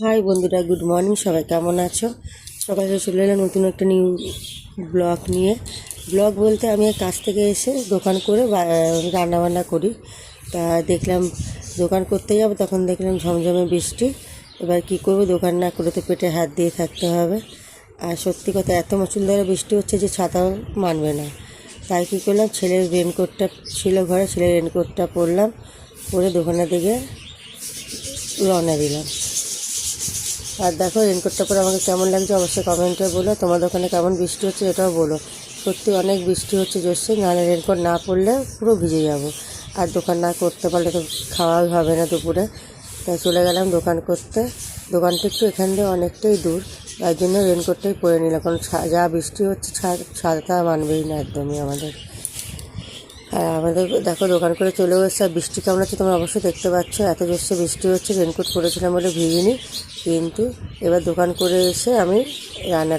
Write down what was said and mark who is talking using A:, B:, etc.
A: High বন্ধুরা, good morning, সবাই কেমন আছো? সকালে চলে এলাম নতুন একটা নিউ ব্লগ নিয়ে। ব্লগ বলতে আমি কাজ থেকে এসে দোকান করে রান্নাবান্না করি। তা দেখলাম দোকান করতে যাব, তখন দেখলাম ঝমঝমে বৃষ্টি। এবার কি করব, দোকান না করে তো পেটে হাত দিয়ে থাকতে হবে। আর সত্যি কথা, এত মুসুলধারে বৃষ্টি হচ্ছে যে ছাতাও মানবে না। তাই কী করলাম, ছেলের রেনকোটটা ছিল ঘরে, ছেলের রেনকোটটা পরলাম, পরে দোকানের দিকে রওনা দিলাম। আর দেখো, রেনকোটটা পরে আমাকে কেমন লাগছে অবশ্যই কমেন্টে বলো। তোমাদের ওখানে কেমন বৃষ্টি হচ্ছে এটাও বলো। সত্যি অনেক বৃষ্টি হচ্ছে জোরসে নাহলে রেনকোট না পরলে পুরো ভিজে যাব। আর দোকান না করতে পারলে তো খাওয়াই হবে না দুপুরে। তাই চলে গেলাম দোকান করতে। দোকানটা একটু এখান থেকে অনেকটাই দূর, তাই জন্য রেনকোটটাই পরে নিলাম। কারণ যা বৃষ্টি হচ্ছে ছা- ছাতা মানবেই না একদমই আমাদের। আর আমাদের দেখো, দোকান করে চলে এসছে। আর বৃষ্টি কেমন হচ্ছে তোমরা অবশ্যই দেখতে পাচ্ছ। এত জোরসে বৃষ্টি হচ্ছে রেনকোট পরেছিলাম বলে ভিজিনি। কিন্তু এবার দোকান করে এসে আমি রান্না